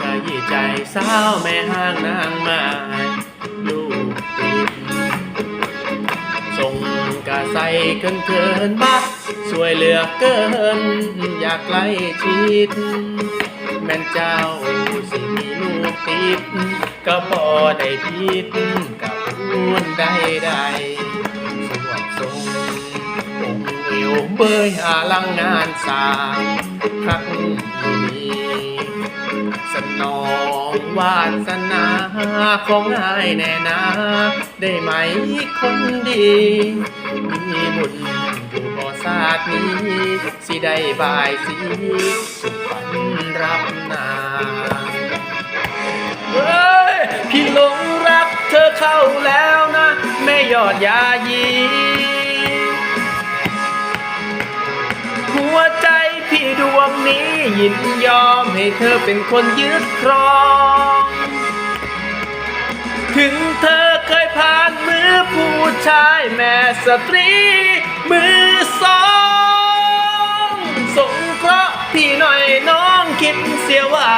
ขยี้ใจสาวแม่ห้างนางมาลูกติดส่งกะใส่เกินเกินบักสวยเหลือเกิน อยากใกล้ชิด แม่นเจ้าสิมีลูกติดก็พอได้พิดกับพูนได้ได้สวดทรงองค์เอวเบยอาลังงานสางคักมี สนองวาสนาของนายแน่นาได้ไหมคนดี มีบุญอยู่บ่ศาสนี้ สิได้บายสีสุขฝันรับนาเฮ้ยพี่หลงรักเธอเข้าแล้วนะแม่ยอดยายี วงนี้ยินยอมให้เธอเป็นคนยึดครอง ถึงเธอเคยผ่านมือผู้ชายแม่สตรี มือสองสงเคราะห์พี่หน่อยน้องคิดเสียว่า